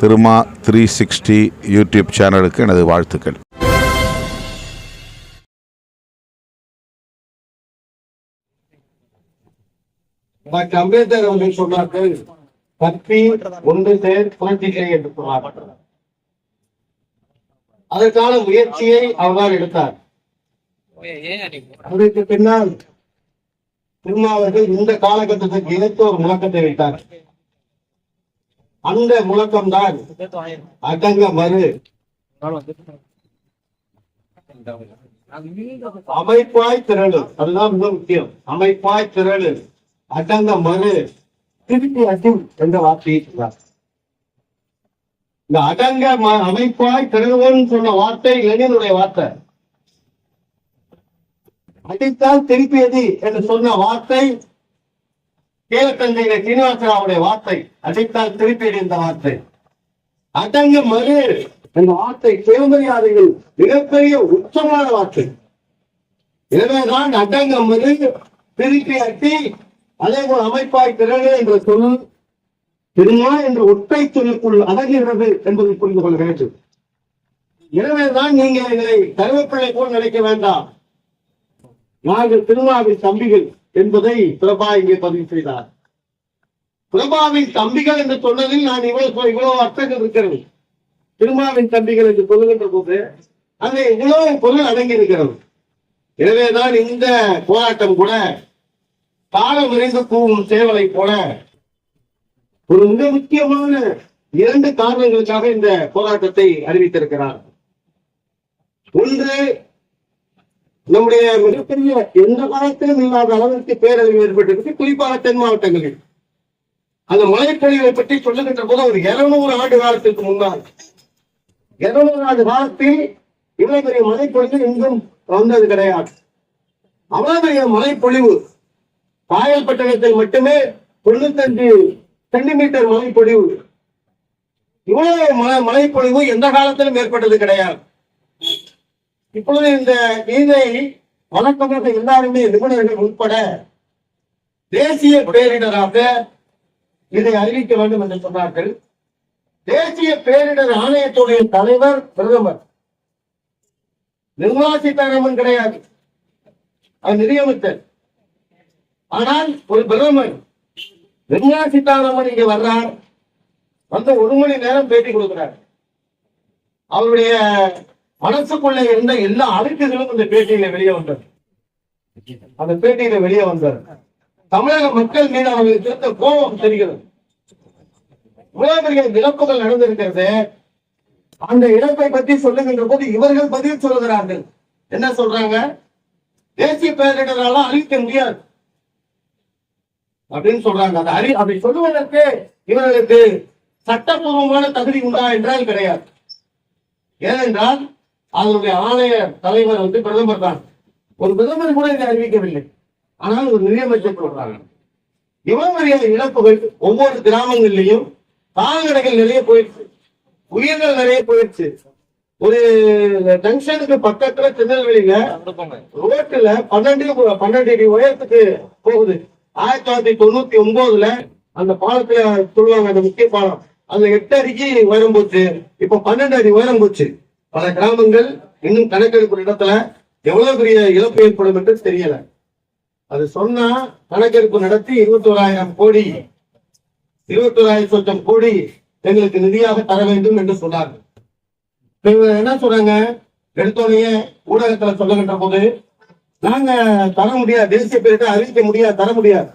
Thiruma three sixty YouTube சேனலுக்கு எனது வாழ்த்துக்கள். டாக்டர் அம்பேத்கர் அவர்கள் சொன்னார்கள் கற்பி ஒன்று சேர் புரட்சி செய் என்று சொன்னார் அதற்கான முயற்சியை அவர்தான் எடுத்தார். அதற்கு பின்னால் திருமாவர்கள் இந்த காலகட்டத்துக்கு ஏற்ற ஒரு முழக்கத்தை வைத்தார். அந்த முழக்கம்தான் அடங்க மறு. அமைப்பாய் திரளு. அதுதான் மிக முக்கியம். அமைப்பாய் திரளு. அடங்க மறு. திருப்பி அசிம் என்ற வார்த்தையை சொன்னார். இந்த அடங்க ம- அமைப்பாய் திரளுவோன்னு சொன்ன வார்த்தை லெனினுடைய வார்த்தை. அடித்தால் திருப்பியது என்று சொன்ன வார்த்தை கீழத்தந்தையில சீனிவாசராவுடைய வார்த்தை அசைத்தால் திருப்பியது இந்த வார்த்தை. அடங்க மறு என்ற வார்த்தை சிவமரியாதையில் மிகப்பெரிய உச்சமான வார்த்தை. எனவேதான் அடங்க மறு திருப்பி அட்டி அதே போல் அமைப்பாய் திரளு என்ற சொல் திருமா என்ற ஒற்றை சொல்லுக்குள் அடங்குகிறது என்பதை புரிந்து கொள்ள வேண்டும். எனவேதான் நீங்கள் இதை கருவேப்பிள்ளை போல் நினைக்க வேண்டாம். நாங்கள் திருமாவின் தம்பிகள். என்பதை பிரபா இங்கே பதிவு செய்தார். பிரபாவின் தம்பிகள் என்று சொன்னதில் நான் இவ்வளவு இவ்வளவு அர்த்தங்கள் இருக்கிறது. திருமாவின் தம்பிகள் என்று சொல்லுகின்ற போது அங்கே இவ்வளவு பொருள் அடங்கி இருக்கிறது எனவேதான் இந்த போராட்டம் கூட காலம் விரைந்து கூவும் சேவலை போல ஒரு மிக முக்கியமான இரண்டு காரணங்களுக்காக இந்த போராட்டத்தை அறிவித்திருக்கிறார். ஒன்று நம்முடைய மிகப்பெரிய எந்த காலத்திலும் இல்லாத அளவிற்கு பேரழிவு ஏற்பட்டிருக்கு குறிப்பாக தென் மாவட்டங்களில். அந்த மழைப்பொழிவை பற்றி சொல்லுகின்ற போது ஒரு இருநூறு ஆண்டு காலத்திற்கு முன்னால். இருநூறு ஆண்டு காலத்தில் இவ்வளவு பெரிய மழைப்பொழிவு எங்கும் வந்தது கிடையாது. அவ்வளவு பெரிய மழைப்பொழிவு காயல்பட்டணத்தில் மட்டுமே தொண்ணூத்தஞ்சு சென்டிமீட்டர் மழைப்பொழிவு. இவ்வளவு மழை மழைப்பொழிவு எந்த காலத்திலும் ஏற்பட்டது கிடையாது. இப்பொழுது இந்த கீதை வழக்கமாக எல்லாருமே நிபுணர்கள் உட்பட தேசிய பேரிடராக இதை அறிவிக்க வேண்டும் என்று சொன்னார்கள். தேசிய பேரிடர் ஆணையத்துடைய தலைவர் பிரதமர். நிர்மலா சீதாராமன் கிடையாது. அது நிதியமைச்சர். ஆனால் ஒரு பிரதமர். நிர்மலா சீதாராமன் இங்க வர்றார். வந்து ஒரு மணி நேரம் பேட்டி கொடுக்கிறார். அவருடைய மனசுக்குள்ள இருந்த எல்லா அழுக்குகளும் இந்த பேட்டியில வெளியே வந்தது. அந்த பேட்டியில வெளியே வந்தார் தமிழக மக்கள் மீது அவர்களுக்கு இருந்த கோபம் தெரிகிறது. இவ்வளவு பெரிய இழப்புகள் நடந்திருக்கிறது. அந்த இழப்பை பற்றி சொல்லுகின்ற போது இவர்கள் பதில் சொல்லுகிறார்கள். என்ன சொல்றாங்க? தேசிய பேரிடரால அழிக்க முடியாது. அப்படின்னு சொல்றாங்க. அந்த அறி அப்படி சொல்லுவதற்கு இவர்களுக்கு சட்டபூர்வமான தகுதி உண்டா என்றால் கிடையாது. ஏனென்றால் அதனுடைய ஆணைய தலைவர் வந்து பிரதமர் தான். ஒரு பிரதமர் கூட இதை அறிவிக்கவில்லை. ஆனால் ஒரு நிதியமைச்சர் சொல்றாங்க இவ்வளவு பெரிய இழப்புகள் ஒவ்வொரு கிராமங்கள்லயும் கால்நடைகள் நிறைய போயிடுச்சு. உயிர்கள் நிறைய போயிடுச்சு. ஒரு ஜங்ஷனுக்கு பக்கத்துல திருநெல்வேலியில ரோட்டுல பன்னெண்டு பன்னெண்டு அடி உயரத்துக்கு போகுது. ஆயிரத்தி தொள்ளாயிரத்தி தொண்ணூத்தி ஒன்பதுல அந்த பாலத்துல சொல்லுவாங்க அந்த முக்கிய பாலம். அந்த எட்டு அடிக்கு உயரம் போச்சு. இப்ப பன்னெண்டு அடி உயரம் போச்சு. பல கிராமங்கள் இன்னும் கணக்கெடுப்பு இடத்துல எவ்வளவு பெரிய இழப்பு ஏற்படும் என்று தெரியல. அது சொன்னா கணக்கெடுப்பு நடத்தி இருபத்தோராயிரம் கோடி இருபத்தோராயிரம் சொச்சம் கோடி எங்களுக்கு நிதியாக தர வேண்டும் என்று சொன்னார்கள். இவங்க என்ன சொல்றாங்க? எடுத்தோடனே ஊடகத்துல சொல்லுகின்ற போது நாங்க தர முடியாது தேசிய பேரிட்ட அறிவிக்க முடியாது தர முடியாது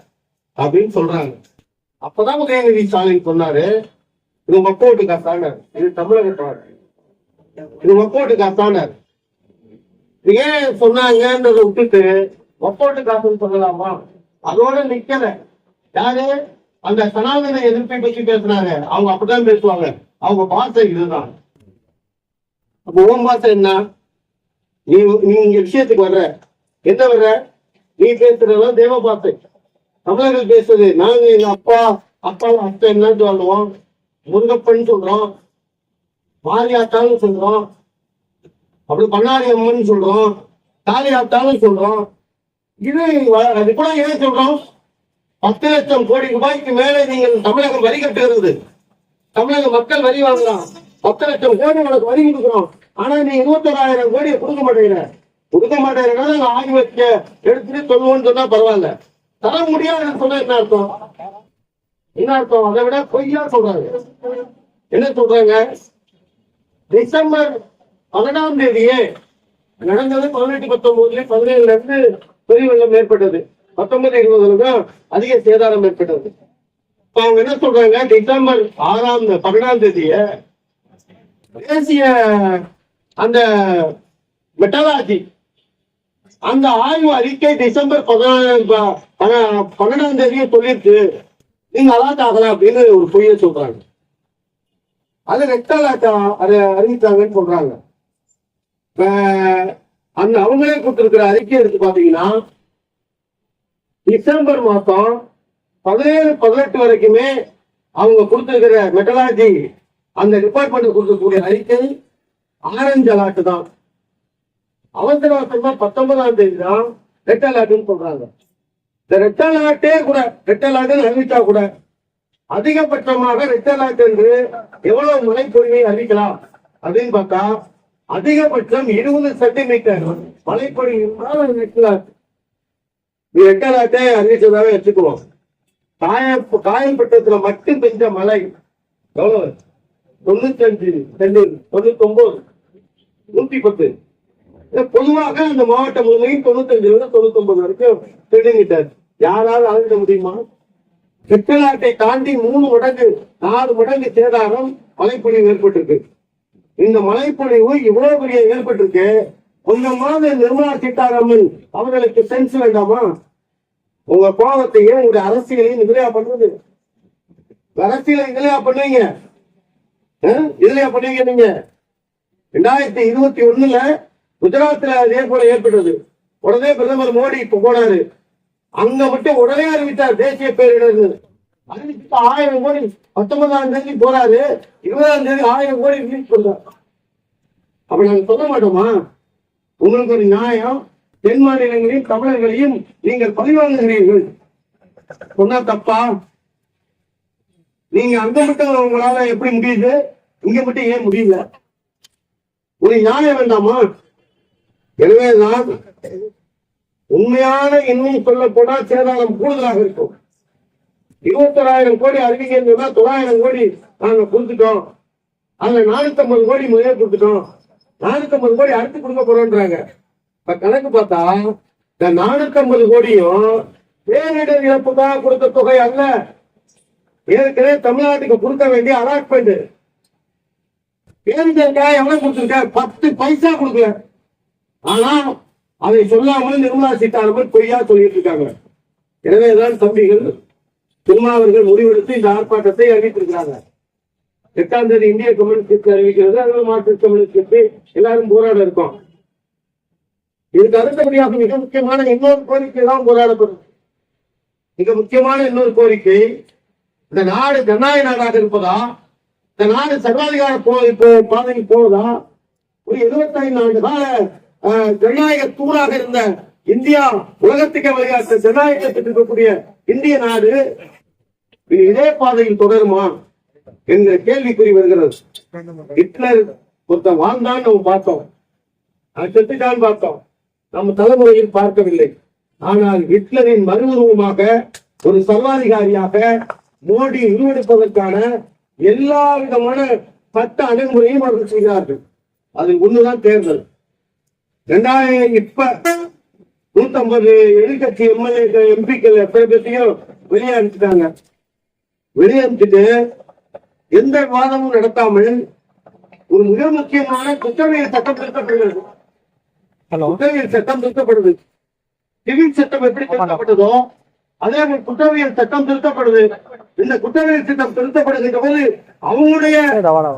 அப்படின்னு சொல்றாங்க. அப்பதான் உதயநிதி ஸ்டாலின் சொன்னாரு இது மக்கோட்டு காசானார் இது தமிழகத்தோட இது மக்கோட்டு காசானார் இது ஏன் சொன்னாங்கன்றத விட்டுட்டு ஒப்போட்டு காசுன்னு சொல்லலாமா? அதோட நிக்கல. யாரு? அந்த சனாதன எதிர்ப்பை பற்றி பேசுனாங்க அவங்க அப்படிதான் பேசுவாங்க. அவங்க பாசை இதுதான். அப்ப உன் பாசை என்ன? நீ நீ இங்க விஷயத்துக்கு வர்ற. என்ன வர்ற? நீ பேசுறதெல்லாம் தேவ பாசை. தமிழர்கள் பேசுறது நாங்க எங்க அப்பா அப்பா அப்பா என்னன்னு சொல்லுவோம். முருகப்பன் சொல்றோம். மாரியாத்தான்னு சொல்றோம். அப்படி பண்ணாரி அம்மன் சொல்றோம். தாலியாத்தான்னு சொல்றோம். இது வ- அது கூட ஏன் சொல்றோம்? பத்து லட்சம் கோடி ரூபாய்க்கு மேலே நீங்கள் தமிழகம் வரி கட்டுகிறது. தமிழக மக்கள் வரி வாங்கலாம். பத்து லட்சம் கோடி உனக்கு வரி கொடுக்குறோம். ஆனா நீ இருபத்தோராயிரம் கோடியை கொடுக்க மாட்டேங்கிற கொடுக்க மாட்டேங்கிறனால நான் ஆகி வச்ச எடுத்துட்டு சொல்லுவோம்னு சொன்னா பரவாயில்ல. தர முடியாதுன்னு சொன்னா என்ன அர்த்தம்? என்ன அர்த்தம்? அதை விட பொய்யா சொல்றாங்க. என்ன சொல்றாங்க? டிசம்பர் பதினாம் தேதியே நடந்தது பதினெட்டு பத்தொன்பதுல பதினேழுல இருந்து பெரிய வெள்ளம் ஏற்பட்டது. பத்தொன்பது இருபதுல தான் அதிக சேதாரம் ஏற்பட்டது. இப்ப அவங்க என்ன சொல்றாங்க? டிசம்பர் ஆறாம் பதினாம் தேதிய தேசிய அந்த மெட்டலாஜி அந்த ஆய்வு அறிக்கை டிசம்பர் பதினாலாம் ப- பன்னெண்டாம் தேதியை சொல்லிருக்கு. நீங்க அலாட் ஆகலாம் அப்படின்னு ஒரு பொய்ய சொல்றாங்க. அது ரெக்டாலாட்டா அதை அறிவித்தாங்கன்னு சொல்றாங்க. இப்ப அந்த அவங்களே கொடுத்திருக்கிற அறிக்கை எடுத்து பாத்தீங்கன்னா டிசம்பர் மாதம் பதினேழு பதினெட்டு வரைக்குமே அவங்க கொடுத்திருக்கிற மெட்டலாஜி அந்த டிபார்ட்மெண்ட் கொடுக்கக்கூடிய அறிக்கை ஆரஞ்சு அலாட்டு தான். அவசர அவசரமா பத்தொன்பதாம் தேதி தான் ரெட் அலாட்டுன்னு சொல்றாங்க. இந்த ரெட் அலாட்டே கூட ரெட் அலாட்டுன்னு அறிவிச்சா கூட அதிகபட்சமாக ரெட் என்று எவ்வளவு மழைப்பொழிவை அறிவிக்கலாம்? அப்படின்னு பார்த்தா அதிகபட்சம் இருபது சென்டிமீட்டர் மழைப்பொழிவு இருந்தால் ரெட் அலாட் வச்சுக்குவோம். காய காயம்பட்டத்துல மட்டும் பெஞ்ச மழை எவ்வளவு? தொண்ணூத்தஞ்சு அஞ்சு தொண்ணூத்தி ஒன்பது நூத்தி பத்து பொதுவாக அந்த மாவட்டம் முழுமையும் தொண்ணூத்தஞ்சுல இருந்து தொண்ணூத்தி ஒன்பது வரைக்கும் சென்டிமீட்டர் யாராவது அளவிட முடியுமா? செட்டலாட்டை தாண்டி மூணு மடங்கு நாலு மடங்கு சேதாரம் மலைப்பொழிவு ஏற்பட்டிருக்கு. இந்த மலைப்பொழிவு இவ்வளவு பெரிய ஏற்பட்டிருக்கு. கொஞ்சமாவது நிர்மலா சீதாராமன் அவர்களுக்கு சென்ஸ் வேண்டாமா? உங்க கோபத்தையும் உங்க அரசியலையும் இதுலயா பண்றது அரசியலை இதுலயா பண்ணுவீங்க. ஆ? இதுலயா பண்ணுவீங்க நீங்க. ரெண்டாயிரத்தி இருபத்தி ஒண்ணுல குஜராத்ல அதே போல ஏற்பட்டது. உடனே பிரதமர் மோடி இப்ப போனாரு. அங்க மட்டும் உடனே அறிவித்தார் தேசிய பேரிடர். அறிவிச்சுட்டு ஆயிரம் கோடி பத்தொன்பதாம் தேதி போறாரு. இருபதாம் தேதி ஆயிரம் கோடி ரிலீஸ் பண்றாரு. அப்ப நாங்க சொல்ல மாட்டோமா? உங்களுக்கு ஒரு நியாயம் தென் மாநிலங்களையும் தமிழர்களையும் நீங்கள் பழிவாங்குகிறீர்கள். சொன்னா தப்பா? நீங்க அங்க மட்டும் உங்களால எப்படி முடியுது? இங்க மட்டும் ஏன் முடியல? ஒரு நியாயம் வேண்டாமா? எனவேதான் உண்மையான இன்னும் சொல்ல போனா சேதாரம் கூடுதலாக இருக்கும். இருபத்தொராயிரம் கோடி அறிவிக்கிறதுனா தொள்ளாயிரம் கோடி நாங்க கொடுத்துட்டோம். அதுல நானூத்தி ஐம்பது கோடி முதலே கொடுத்துட்டோம். நானூத்தி ஐம்பது கோடி அடுத்து கொடுக்க போறோம்ன்றாங்க. இப்ப கணக்கு பார்த்தா இந்த நானூத்தி ஐம்பது கோடியும் பேரிடர் இழப்புக்காக கொடுத்த தொகை அல்ல. ஏற்கனவே தமிழ்நாட்டுக்கு கொடுக்க வேண்டிய அலாட்மெண்ட் பேரிடருக்காக எவ்வளவு கொடுத்துருக்க? பத்து பைசா கொடுக்கல. ஆனா அதை சொல்லாமல் நிர்மலா சீதாராமன் பொய்யா சொல்லிட்டு இருக்காங்க எனவேதான் தம்பிகள் திருமாவர்கள் முடிவெடுத்து இந்த ஆர்ப்பாட்டத்தை அறிவித்திருக்கிறாங்க. எட்டாம் தேதி இந்திய கம்யூனிஸ்ட் கட்சி அறிவிக்கிறது அதுல மார்க்சிஸ்ட் கம்யூனிஸ்ட் கட்சி எல்லாரும் போராட இருக்கோம். இதுக்கு அடுத்தபடியாக மிக முக்கியமான இன்னொரு கோரிக்கை தான் போராடப்படும். மிக முக்கியமான இன்னொரு கோரிக்கை இந்த நாடு ஜனநாயக நாடாக இருப்பதா? இந்த நாடு சர்வாதிகார போ இப்போ பாதைக்கு போவதா? ஒரு 75 ஆண்டு கால ஜனநாயக தூணாக இருந்த இந்தியா உலகத்துக்கு வழிகாட்ட ஜனநாயகத்தில் இருக்கக்கூடிய இந்திய நாடு இதே பாதையில் தொடருமா என்கிற கேள்விக்குறி வருகிறது. ஹிட்லர் ஒருத்தன் வாழ்ந்தான் நம்ம பார்த்தோம். செத்துட்டான் பார்த்தோம். நம்ம தலைமுறையில் பார்க்கவில்லை. ஆனால் ஹிட்லரின் மறுஉருவமாக ஒரு சர்வாதிகாரியாக மோடி உருவெடுப்பதற்கான எல்லா விதமான சட்ட அணுகுமுறையும் அவர்கள் செய்கிறார்கள் அதில் ஒண்ணுதான் தேர்தல். ரெண்டாயிரம் இப்ப நூத்தம்பது எதிர்கட்சி எம்எல்ஏ எம்பிக்கள் எத்தனை பேர்த்தையும் வெளியே அனுப்பிச்சிட்டாங்க. வெளியே அனுப்பிச்சிட்டு எந்த விவாதமும் நடத்தாமல் ஒரு மிக முக்கியமான குற்றவியல் சட்டம் திருத்தப்படுகிறது. குற்றவியல் சட்டம் திருத்தப்படுது. சிவில் சட்டம் எப்படி திருத்தப்பட்டதோ அதே போல் குற்றவியல் சட்டம் திருத்தப்படுது. இந்த குற்றவியல் சட்டம் திருத்தப்படுகின்ற போது அவங்களுடைய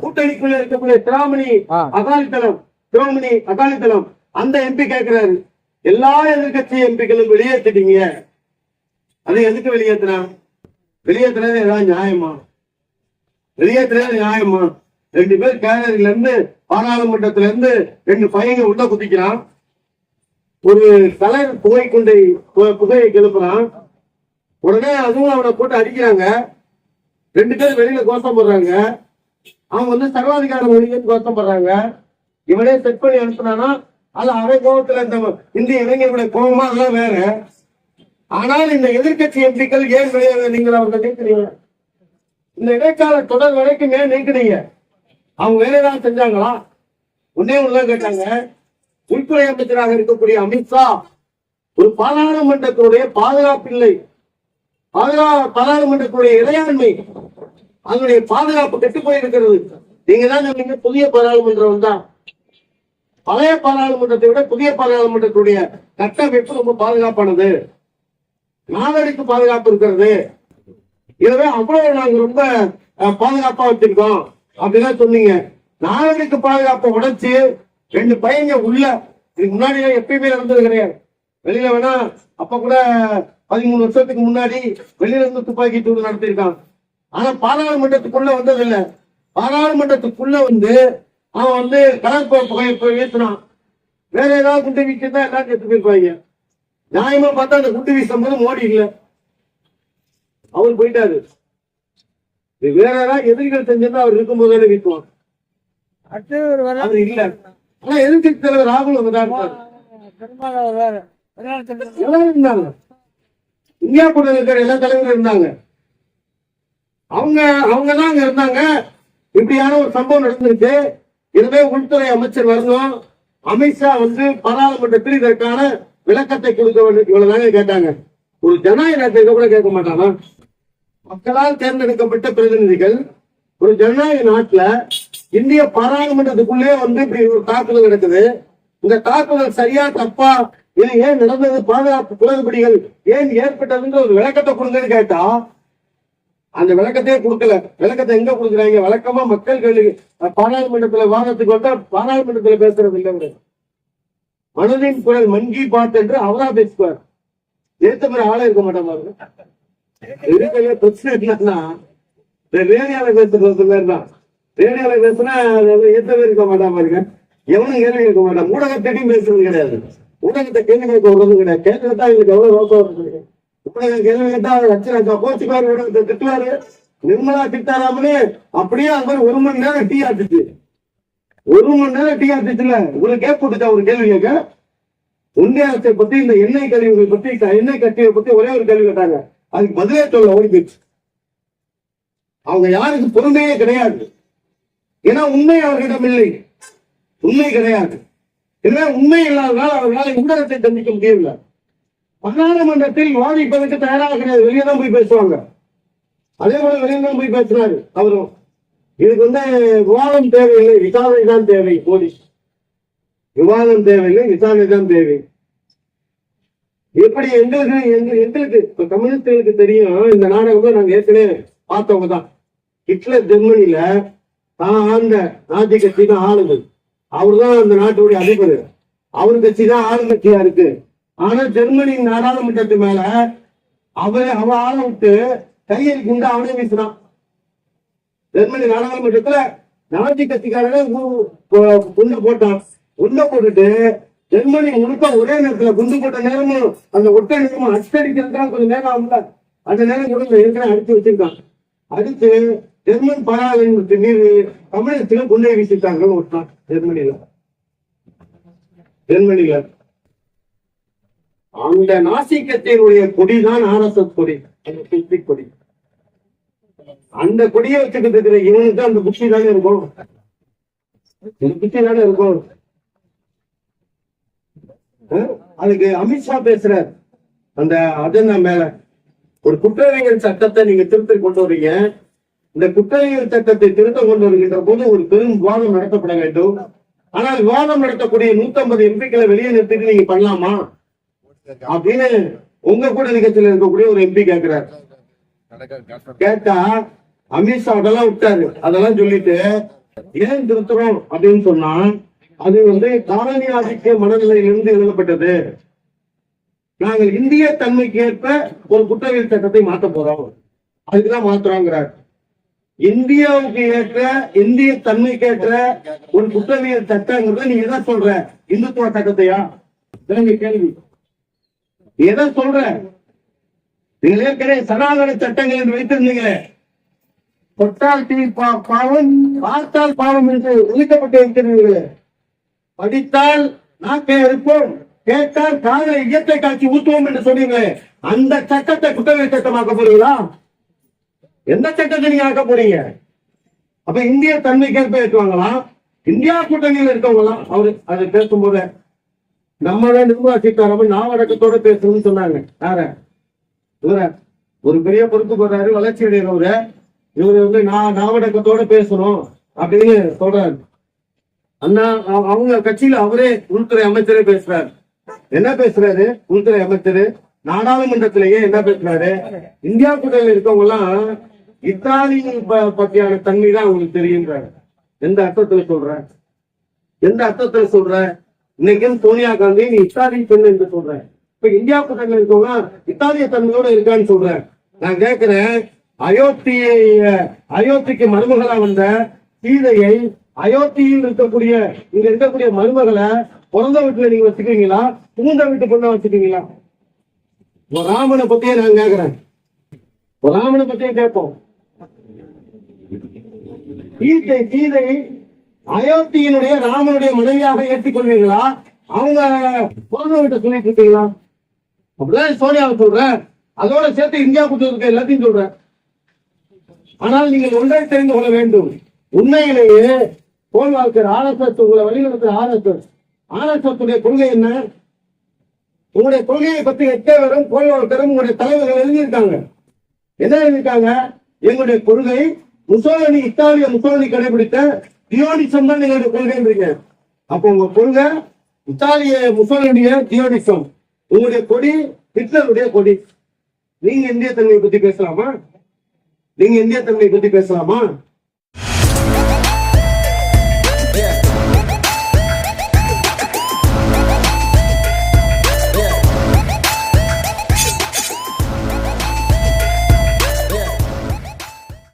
கூட்டணிக்குள்ள இருக்கக்கூடிய திராமணி ஆ. அகாலிதளம் திராமணி அகாலிதளம் அந்த எம்பி கேட்கிறாரு எல்லா எதிர்கட்சி எம்பிக்களும் வெளியேற்றிட்டீங்க அதை எதுக்கு வெளியேற்றினா வெளியேற்றினது ஏதாவது நியாயமா? வெளியேற்றினது நியாயமா? ரெண்டு பேர் கேலரியில இருந்து பாராளுமன்றத்துல இருந்து ரெண்டு பையங்க உள்ள குதிக்கிறான். ஒரு தலைவர் புகை குண்டை புகையை கிளப்புறான். உடனே அதுவும் அவனை போட்டு அடிக்கிறாங்க. ரெண்டு பேர் வெளியில கோஷம் போடுறாங்க. அவங்க வந்து சர்வாதிகார மொழின்னு போடுறாங்க. இவனே செட் பண்ணி அனுப்புனானா அது அவன் கோபத்துல இந்த இந்திய இளைஞர்களுடைய கோபமா அதெல்லாம் வேற. ஆனால் இந்த எதிர்க்கட்சி எம்பிக்கள் ஏன் வெளியே நீங்கள் அவங்க நீக்கிறீங்க இந்த இடைக்கால தொடர் வரைக்கும் ஏன் நீக்கிறீங்க அவங்க வேலை தான் செஞ்சாங்களா? ஒன்னே ஒண்ணுதான் கேட்டாங்க உள்துறை அமைச்சராக இருக்கக்கூடிய அமித்ஷா ஒரு பாராளுமன்றத்தினுடைய பாதுகாப்பில்லை பாதுகா பாராளுமன்றத்தினுடைய இறையாண்மை அதனுடைய பாதுகாப்பு கெட்டு போயிருக்கிறது. நீங்க தான் சொன்னீங்க புதிய பாராளுமன்றம் தான் பழைய பாராளுமன்றத்தை விட புதிய பாராளுமன்றத்துடைய கட்டமைப்பு ரொம்ப பாதுகாப்பானது. நாகரிக்கு பாதுகாப்பு இருக்கிறது. இதுவே அவ்வளவு நாங்க ரொம்ப பாதுகாப்பா வச்சிருக்கோம். அப்படிதான் சொன்னீங்க. நாகரிக்கு பாதுகாப்பை உடைச்சு ரெண்டு பையங்க உள்ள இதுக்கு முன்னாடி எப்பயுமே நடந்தது கிடையாது. வெளியில வேணா அப்ப கூட பதிமூணு வருஷத்துக்கு முன்னாடி வெளியில இருந்து துப்பாக்கி சூடு நடத்திருக்கான் ஆனா பாராளுமன்றத்துக்குள்ள வந்தது இல்ல பாராளுமன்றத்துக்குள்ள வந்து அவன் வந்து கடற்படை புகையை போய் வீசினான். வேற ஏதாவது குண்டு வீச்சுதான் எல்லாரும் செத்து போயிருப்பாங்க. நியாயமா பார்த்தா அந்த குண்டு வீசும் போது மோடி இல்ல. அவர் போயிட்டாரு. இது வேற ஏதாவது எதிரிகள் செஞ்சிருந்தா அவர் இருக்கும் போதே வீசுவான் அடுத்து ஒரு வர அவர் இல்ல. ஆனா எதிர்கட்சி தலைவர் ராகுல் அங்கதான் எல்லாரும் இருந்தாங்க. இந்தியா கூட இருக்கிற எல்லா தலைவரும் இருந்தாங்க. அவங்க அவங்க தான் அங்க இருந்தாங்க. இப்படியான ஒரு சம்பவம் நடந்துருச்சு எனவே உள்துறை அமைச்சர் வரணும். அமித்ஷா வந்து பாராளுமன்றத்தில் இதற்கான விளக்கத்தை கொடுக்க வேண்டும். இவ்வளவுதாங்க கேட்டாங்க. ஒரு ஜனநாயக கூட கேட்க மாட்டானா மக்களால் தேர்ந்தெடுக்கப்பட்ட பிரதிநிதிகள் ஒரு ஜனநாயக நாட்டுல இந்திய பாராளுமன்றத்துக்குள்ளே வந்து இப்படி ஒரு தாக்குதல் நடக்குது. இந்த தாக்குதல் சரியா தப்பா இது ஏன் நடந்தது? பாதுகாப்பு குளறுபடிகள் ஏன் ஏற்பட்டதுன்ற ஒரு விளக்கத்தை கொடுங்கன்னு கேட்டா அந்த விளக்கத்தையே கொடுக்கல. விளக்கத்தை எங்க கொடுக்குறாங்க? வழக்கமா மக்கள் கேள்வி. பாராளுமன்றத்துல வாதத்துக்கு வந்தா பாராளுமன்றத்துல பேசுறது இல்லை மனதின் குரல் மங்கி பார்த்து என்று அவரா பேசுவார். ஏத்த மாதிரி ஆளே இருக்க மாட்டாங்க இருக்கிற பிரச்சனை என்னன்னா ரேடியால பேசுறது பேர் தான் ரேடியோல பேசுனா அது ஏத்தவே இருக்க மாட்டான் பாருங்க. எவனும் கேள்வி கேட்க மாட்டான். ஊடகத்தையும் பேசுறது கிடையாது. ஊடகத்தை கேள்வி கேட்க விடுறது கிடையாது. கேட்கறதா எங்களுக்கு எவ்வளவு ரோக்கம் வருது? கேள்வி கேட்டா அவர் அச்சராஜா கோச்சுக்காரு திட்டுவாரு. நிர்மலா சீதாராமனே அப்படியே அது மாதிரி ஒரு மணி நேரம் டீ ஆட்டுச்சு. ஒரு மணி நேரம் டீ ஆட்டுச்சுல. உங்களுக்கு கேப் போட்டுச்சா ஒரு கேள்வி கேட்க? ஒன்றிய அரசை பத்தி இந்த எண்ணெய் கழிவுகள் பத்தி எண்ணெய் கட்டியை பத்தி ஒரே ஒரு கேள்வி கேட்டாங்க. அதுக்கு பதிலே சொல்ல ஓடி போயிடுச்சு. அவங்க யாருக்கு பொறுமையே கிடையாது. ஏன்னா உண்மை அவர்களிடம் இல்லை. உண்மை கிடையாது. எனவே உண்மை இல்லாததால் அவர்களால் ஊடகத்தை சந்திக்க முடியவில்லை. பாராளுமன்றத்தில் வாதிப்பதற்கு தயாராக கிடையாது வெளியே தான் போய் பேசுவாங்க. அதே போல வெளியே தான் போய் பேசுறாரு. அவரும் இதுக்கு வந்து விவாதம் தேவையில்லை விசாரணை தான் தேவை போலீஸ் விவாதம் தேவையில்லை விசாரணை தான் தேவை. எப்படி எங்களுக்கு எங்களுக்கு இப்ப கம்யூனிஸ்டுகளுக்கு தெரியும் இந்த நாடகம் நாங்க ஏற்கனவே பார்த்தவங்க தான். ஹிட்லர் ஜெர்மனில தான் ஆழ்ந்த நாஜி கட்சி தான் ஆளுநர். அவர் தான் அந்த நாட்டுடைய அதிபர். அவர் கட்சி தான் ஆளுங்கட்சியா இருக்கு. ஆனா ஜெர்மனி நாடாளுமன்றத்து மேல அவன் அவ ஆள விட்டு கையில் குண்டு அவனே வீசினான் ஜெர்மனி நாடாளுமன்றத்துல நாஜி கட்சிக்காரனே கு- குண்டு போட்டான். குண்டை போட்டுட்டு ஜெர்மனி முழுக்க ஒரே நேரத்துல குண்டு போட்ட நேரமும் அந்த ஒட்ட நேரமும் அச்சடிக்கிறதுக்கு கொஞ்சம் நேரம் ஆகும்ல. அந்த நேரம் கூட ஏற்கனவே அடிச்சு வச்சிருக்கான். அடிச்சு ஜெர்மன் பாராளுமன்றத்தின் நீர் கம்யூனிஸ்டுகள் குண்டை வீசிட்டாங்க ஒட்டான் ஜெர்மனியில. ஜெர்மனியில. அந்த நாசிக்கத்தினுடைய கொடிதான் ஆர்எஸ்எஸ் கொடி. அந்த பிஸ்டிக் கொடி. அந்த கொடியை வச்சுக்கிட்டு இருக்கிற இவனுக்கு அந்த புத்தி தானே இருக்கும் இந்த புத்தி தானே இருக்கும் அதுக்கு அமித்ஷா பேசுறார். அந்த அஜெண்டா மேல. ஒரு குற்றவியல் சட்டத்தை நீங்க திருத்தி கொண்டு வரீங்க. இந்த குற்றவியல் சட்டத்தை திருத்த கொண்டு வருகின்ற போது ஒரு பெரும் விவாதம் நடத்தப்பட வேண்டும். ஆனால் விவாதம் நடத்தக்கூடிய 150 எம்பிக்களை வெளியே நிறுத்திட்டு நீங்க பண்ணலாமா? அப்படின்னு உங்க கூட நிகழ்ச்சியில இருக்கக்கூடிய ஒரு எம்பி கேட்கிறார் கேட்டா அமித்ஷா அதெல்லாம் விட்டாரு. அதெல்லாம் சொல்லிட்டு ஏன் திருத்துறோம் அப்படின்னு சொன்னா அது வந்து காலனி ஆதிக்க மனநிலையிலிருந்து எழுதப்பட்டது. நாங்கள் இந்திய தன்மைக்கு ஏற்ப ஒரு குற்றவியல் சட்டத்தை மாத்த போறோம். அதுக்குதான் மாத்துறோங்கிறார். இந்தியாவுக்கு ஏற்ற இந்திய தன்மைக்கு ஏற்ற ஒரு குற்றவியல் சட்டங்கிறத நீங்க எதை சொல்ற. இந்துத்துவ சட்டத்தையா? கேள்வி. எதை சொல்ற நீங்கள் ஏற்கனவே சனாதன சட்டங்கள் என்று வைத்திருந்தீங்களே. தொட்டால் தீ பாவம் பார்த்தால் பாவம் என்று ஒதுக்கப்பட்டு இருக்கிறீர்களே படித்தால் நாக்கை அறுப்போம் கேட்டால் காதலை இயற்கை காட்சி ஊத்துவோம் என்று சொன்னீங்களே. அந்த சட்டத்தை குற்றவியல் சட்டமாக்க போறீங்களா? எந்த சட்டத்தை நீங்க ஆக்க போறீங்க? அப்ப இந்திய தன்மைக்கேற்ப ஏற்றுவாங்களா? இந்தியா கூட்டணியில் இருக்கவங்களாம் அவரு அது பேசும்போது நம்ம தான் நிர்மலா சீதாராமன் நாவடக்கத்தோட பேசணும்னு சொன்னாங்க. யார? இவர. ஒரு பெரிய பொறுப்பு போறாரு வளர்ச்சி அடைகிறவரு இவரு வந்து நான் நாவடக்கத்தோட பேசணும் அப்படின்னு சொல்றாரு. அண்ணா அவ- அவங்க கட்சியில அவரே உள்துறை அமைச்சரே பேசுறாரு. என்ன பேசுறாரு? உள்துறை அமைச்சர். நாடாளுமன்றத்திலேயே என்ன பேசுறாரு? இந்தியா கூட்டணியில் இருக்கவங்க எல்லாம் இத்தாலி ப- பத்தியான தன்மை தான் அவங்களுக்கு தெரியுன்றாரு எந்த அர்த்தத்துல சொல்ற? எந்த அர்த்தத்துல சொல்ற? இன்னைக்கு சோனியா காந்தி நீ இத்தாலி பெண் என்று சொல்ற இப்ப இந்தியா கூட்டணியில் இருக்கவங்க இத்தாலிய தன்மையோட இருக்கான்னு சொல்றேன். நான் கேட்கிறேன் அயோத்தியை அயோத்திக்கு மருமகளா வந்த சீதையை அயோத்தியில் இருக்கக்கூடிய இங்க இருக்கக்கூடிய மருமகளை பிறந்த வீட்டுல நீங்க வச்சுக்கிறீங்களா? புகுந்த வீட்டு பொண்ணை வச்சுக்கிறீங்களா? ராமனை பத்தியே நான் கேக்குறேன். ராமனை பத்தியே கேட்போம். சீதை சீதை அயோத்தியினுடைய ராமனுடைய மனைவியாக ஏற்றுக்கொள்வீங்களா அவங்க பிறந்த சொல்லிட்டு இருக்கீங்களா அப்படிதான் சோனியாவை சொல்றேன். அதோட சேர்த்து இந்தியா கொடுத்து எல்லாத்தையும் சொல்றேன். ஆனால் நீங்கள் ஒன்றை தெரிந்து கொள்ள வேண்டும். உண்மையிலேயே போல் வாழ்க்கிற ஆர்எஸ்எஸ் உங்களை வழிநடத்துற ஆர்எஸ்எஸ் ஆர்எஸ்எஸ் கொள்கை என்ன? உங்களுடைய கொள்கையை பத்தி எட்டேவரும் போல் வாழ்க்கரும் உங்களுடைய தலைவர்கள் எழுதியிருக்காங்க. என்ன எழுதியிருக்காங்க? எங்களுடைய கொள்கை முசோலனி இத்தாலிய முசோலனி கடைபிடித்த தியோனிசம் தான் எங்களுடைய கொள்கைன்றீங்க. அப்போ உங்க கொள்கை இத்தாலிய முசோலினிய தியோனிசம் உங்களுடைய கொடி ஹிட்லருடைய கொடி. நீங்க இந்திய தன்மையை பத்தி பேசலாமா? நீங்க இந்திய தன்மையை பத்தி பேசலாமா?